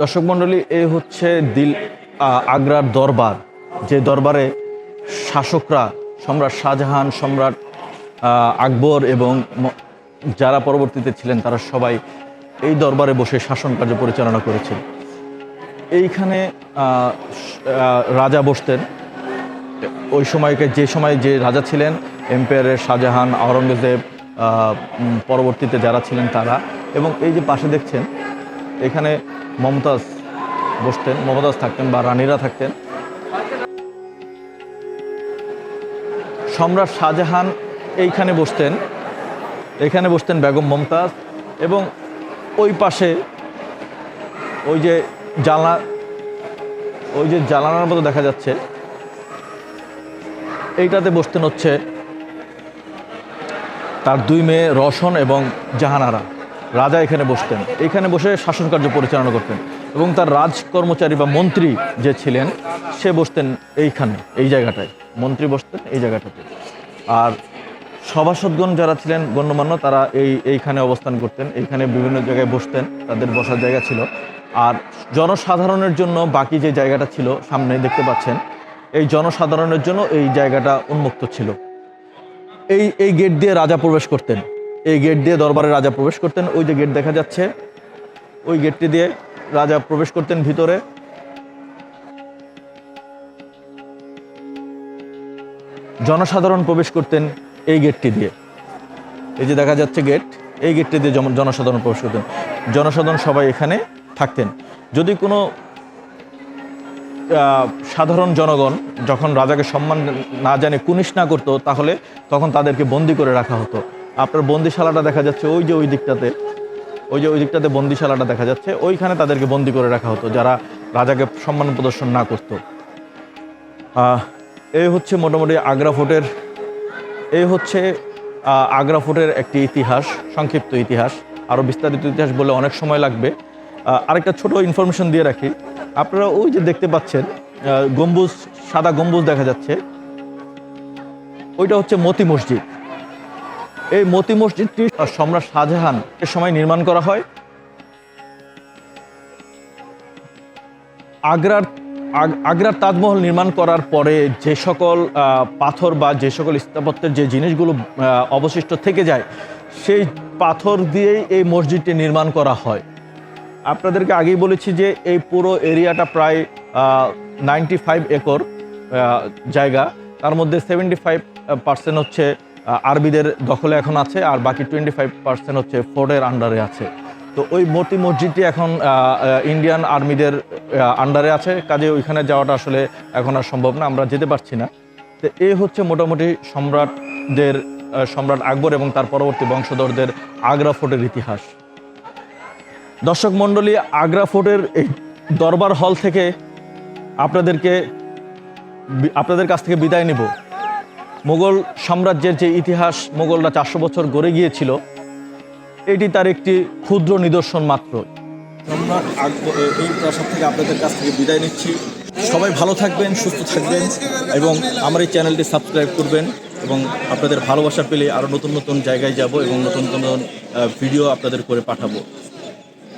দর্শক মণ্ডলী এই হচ্ছে দিল আগ্রার দরবার, যে দরবারে শাসকরা, সম্রাট শাহজাহান, সম্রাট আকবর এবং যারা পরবর্তীতে ছিলেন, তারা সবাই এই দরবারে বসে শাসন কার্য পরিচালনা করেছেন। এইখানে রাজা বসতেন। ওই সময়কে, যে সময় যে রাজা ছিলেন এম্পায়ারের শাহজাহান, আওরঙ্গজেব পরবর্তীতে যারা ছিলেন তারা। এবং এই যে পাশে দেখছেন, এখানে মমতাজ বসতেন, মমতাজ থাকতেন বা রানীরা থাকতেন। সম্রাট শাহজাহান এইখানে বসতেন, এখানে বসতেন বেগম মমতাজ এবং ওই পাশে ওই যে জানলা ওই যে জানালার মতো দেখা যাচ্ছে, এইটাতে বসতেন হচ্ছে তার দুই মেয়ে রওশন এবং জাহানারা। রাজা এখানে বসতেন। এখানে বসে শাসন কার্য পরিচালনা করতেন এবং তার রাজ কর্মচারী বা মন্ত্রী যে ছিলেন, সে বসতেন এইখানে, এই জায়গাটায়। মন্ত্রী বসতেন এই জায়গাটাতে। আর সভাসদগণ যারা ছিলেন, গণ্যমান্য, তারা এই, এইখানে অবস্থান করতেন। এইখানে বিভিন্ন জায়গায় বসতেন, তাদের বসার জায়গা ছিল। আর জনসাধারণের জন্য বাকি যে জায়গাটা ছিল, সামনে দেখতে পাচ্ছেন, এই জনসাধারণের জন্য এই জায়গাটা উন্মুক্ত ছিল। এই এই গেট দিয়ে রাজা প্রবেশ করতেন। এই গেট দিয়ে দরবারে রাজা প্রবেশ করতেন। ওই যে গেট দেখা যাচ্ছে, ওই গেটটি দিয়ে রাজা প্রবেশ করতেন ভিতরে। জনসাধারণ প্রবেশ করতেন এই গেটটি দিয়ে। এই যে দেখা যাচ্ছে গেট এই গেটটি দিয়ে জনসাধারণ প্রবেশ করতেন। জনসাধারণ সবাই এখানে থাকতেন। যদি কোনো সাধারণ জনগণ যখন রাজাকে সম্মান না জানে কুনিশ না করতো, তাহলে তখন তাদেরকে বন্দি করে রাখা হতো। আপনার বন্দিশালাটা দেখা যাচ্ছে ওই যে ওই দিকটাতে, ওই যে ওই দিকটাতে বন্দিশালাটা দেখা যাচ্ছে, ওইখানে তাদেরকে বন্দি করে রাখা হতো যারা রাজাকে সম্মান প্রদর্শন না করতো। এই হচ্ছে মোটামুটি আগ্রা ফোর্টের এই হচ্ছে আগ্রা ফোর্টের একটি ইতিহাস, সংক্ষিপ্ত ইতিহাস। আরও বিস্তারিত ইতিহাস বলে অনেক সময় লাগবে। আরেকটা ছোট ইনফরমেশন দিয়ে রাখি। আপনারা ওই যে দেখতে পাচ্ছেন গম্বুজ, সাদা গম্বুজ দেখা যাচ্ছে। ওইটা হচ্ছে মতি মসজিদ। এই মতি মসজিদটি সম্রাট শাহজাহান এর সময় নির্মাণ করা হয়। আগ্রার, আগ- আগ্রার তাজমহল নির্মাণ করার পরে যে সকল পাথর বা যে সকল স্থাপত্যের যে জিনিসগুলো অবশিষ্ট থেকে যায়, সেই পাথর দিয়েই এই মসজিদটি নির্মাণ করা হয়। আপনাদেরকে আগেই বলেছি যে এই পুরো এরিয়াটা প্রায় নাইনটি ফাইভ একর জায়গা। তার মধ্যে সেভেন্টি ফাইভ পার্সেন্ট হচ্ছে আরবিদের দখলে এখন আছে, আর বাকি টোয়েন্টি ফাইভ পার্সেন্ট হচ্ছে ফোর্ডের আন্ডারে আছে। তো ওই মতি মসজিদটি এখন ইন্ডিয়ান আর্মিদের আন্ডারে আছে। কাজে ওইখানে যাওয়াটা আসলে এখন আর সম্ভব না, আমরা যেতে পারছি না। তো এই হচ্ছে মোটামুটি সম্রাটদের সম্রাট আকবর এবং তার পরবর্তী বংশধরদের আগ্রা ফোর্টের ইতিহাস। দর্শক মণ্ডলী, আগ্রা ফোর্টের এই দরবার হল থেকে আপনাদেরকে আপনাদের কাছ থেকে বিদায় নেব। মোগল সাম্রাজ্যের যে ইতিহাস মোগলরা চারশো বছর গড়ে গিয়েছিল, এটি তার একটি ক্ষুদ্র নিদর্শন মাত্র। সম্রাট এই প্রাসাদ থেকে আপনাদের কাছ থেকে বিদায় নিচ্ছি। সবাই ভালো থাকবেন, সুস্থ থাকবেন এবং আমার এই চ্যানেলটি সাবস্ক্রাইব করবেন এবং আপনাদের ভালোবাসা পেলে আরও নতুন নতুন জায়গায় যাব এবং নতুন নতুন ভিডিও আপনাদের করে পাঠাবো।